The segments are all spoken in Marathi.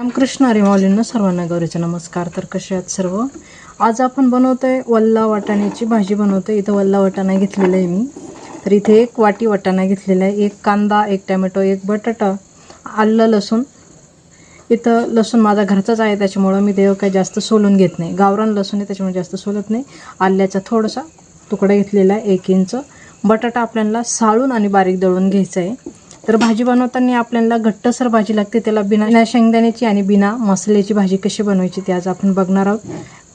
रामकृष्ण हरी माऊलींना सर्वांना गौरीचे नमस्कार. तर कसे आहेत सर्व? आज आपण बनवतोय वल्ला वाटाण्याची भाजी बनवतोय. इथं वल्ला वाटाणा घेतलेला आहे मी. तर इथे एक वाटी वाटाणा घेतलेला आहे. एक कांदा एक टॅमॅटो एक बटाटा आलं लसूण. इथं लसूण माझा घरचाच आहे त्याच्यामुळं मी देव काही जास्त सोलून घेत नाही. गावरान लसूण आहे त्याच्यामुळे जास्त सोलत नाही. आल्याचा थोडासा तुकडा घेतलेला आहे एक इंच. बटाटा आपल्याला साळून आणि बारीक दळून घ्यायचा आहे. तर भाजी बनवताना आपल्याला घट्टसर भाजी लागते त्याला बिना शेंगदाण्याची आणि बिना मसाल्याची भाजी कशी बनवायची ते आज आपण बघणार आहोत.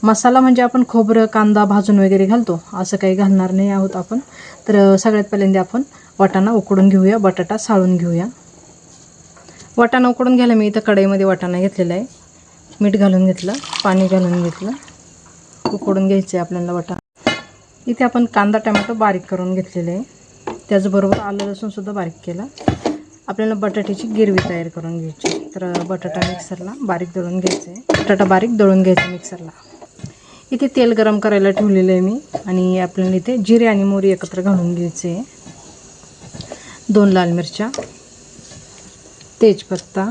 मसाला म्हणजे आपण खोबरं कांदा भाजून वगैरे घालतो असं काही घालणार नाही आहोत आपण. तर सगळ्यात पहिल्यांदा आपण वाटाणा उकडून घेऊया बटाटा साळून घेऊया. वाटाणा उकडून घ्यायला मी इथं कढईमध्ये वाटाणा घेतलेला आहे. मीठ घालून घेतलं पाणी घालून घेतलं. उकडून घ्यायचं आहे आपल्याला वाटाणा. इथे आपण कांदा टमॅटो बारीक करून घेतलेले आहे. त्याचबरोबर आलं लसूणसुद्धा बारीक केला. आपल्याला बटाट्याची गिरवी तयार करून घ्यायची. तर बटाटा मिक्सरला बारीक दळून घ्यायचं. आहे बटाटा बारीक दळून घ्यायचं मिक्सरला. इथे तेल गरम करायला ठेवलेलं आहे मी आणि आपल्याला इथे जिरे आणि मोरी एकत्र घालून घ्यायचे. आहे दोन लाल मिरच्या तेजपत्ता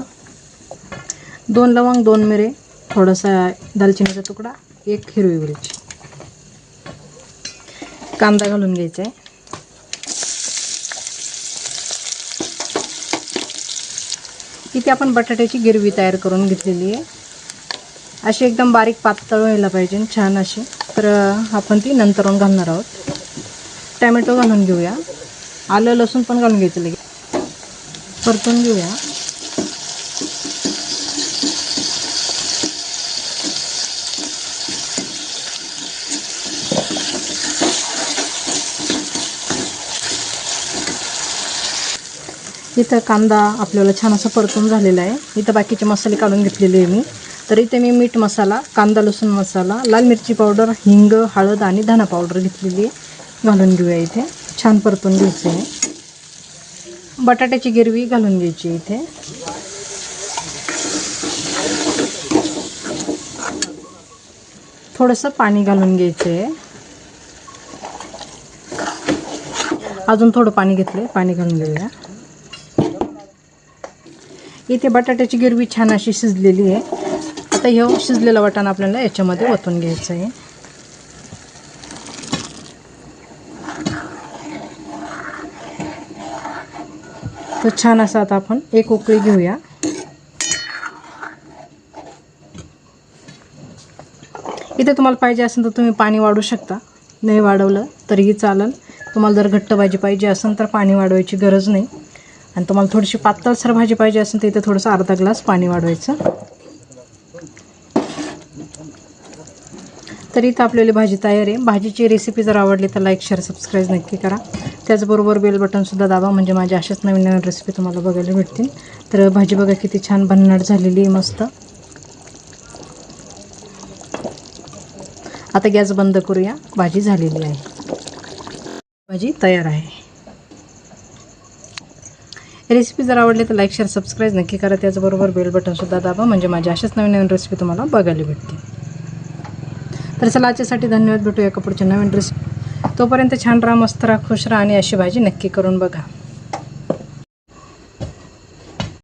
दोन लवंग दोन मिरे थोडासा दालचिनीचा तुकडा एक हिरवी मिरची. कांदा घालून घ्यायचा आहे. इथे आपण बटाट्याची गिरवी तयार करून घेतलेली आहे. अशी एकदम बारीक पातळ व्हायला पाहिजे छान अशी. तर आपण ती नंतरून घालणार आहोत. टॅमॅटो घालून घेऊया. आलं लसूण पण घालून घेतले परतून घेऊया. इथं कांदा आपल्याला छान असं परतून झालेला आहे. इथं बाकीचे मसाले काढून घेतलेले आहे मी. तर इथे मी मीठ मसाला कांदा लसूण मसाला लाल मिरची पावडर हिंग हळद आणि धना पावडर घेतलेली आहे. घालून घेऊया इथे. छान परतून घ्यायचं आहे. बटाट्याची गिरवी घालून घ्यायची इथे. थोडंसं पाणी घालून घ्यायचं आहे. अजून थोडं पाणी घेतलं पाणी घालून घेऊया. इथे बटाट्याची गिरवी छान अशी शिजलेली आहे. आता ह्यो शिजलेला वाटाणा आपल्याला याच्यामध्ये ओतून घ्यायचं आहे तर छान असं आता आपण एक उकळी घेऊया. इथे तुम्हाला पाहिजे असेल तर तुम्ही पाणी वाढू शकता. नाही वाढवलं तरीही चालेल. तुम्हाला जर घट्ट भाजी पाहिजे असेल तर पाणी वाढवायची गरज नाही. आणि तुम्हाला थोडीशी पातळसर भाजी पाहिजे असेल तर इथे थोडंसं अर्धा ग्लास पाणी वाढवायचं. तर इथं आपल्याला भाजी तयार आहे. भाजीची रेसिपी जर आवडली तर लाईक शेअर सबस्क्राईब नक्की करा. त्याचबरोबर बेल बटनसुद्धा दाबा म्हणजे माझ्या अशाच नवीन नवीन रेसिपी तुम्हाला बघायला भेटतील. तर भाजी बघा किती छान भन्नाट झालेली आहे मस्त. आता गॅस बंद करूया. भाजी झालेली आहे. भाजी तयार आहे. रेसिपी जर आवडली तर लाईक शेअर सबस्क्राईब नक्की करा. त्याचबरोबर बेल बटनसुद्धा दाबा. म्हणजे माझ्या अशाच नवीन नवीन रेसिपी तुम्हाला बघायला भेटतील. तर चला आजच्यासाठी धन्यवाद. भेटूया का नवीन रेसिपी तोपर्यंत छान राहा मस्त राहा खुश राहा आणि अशी भाजी नक्की करून बघा.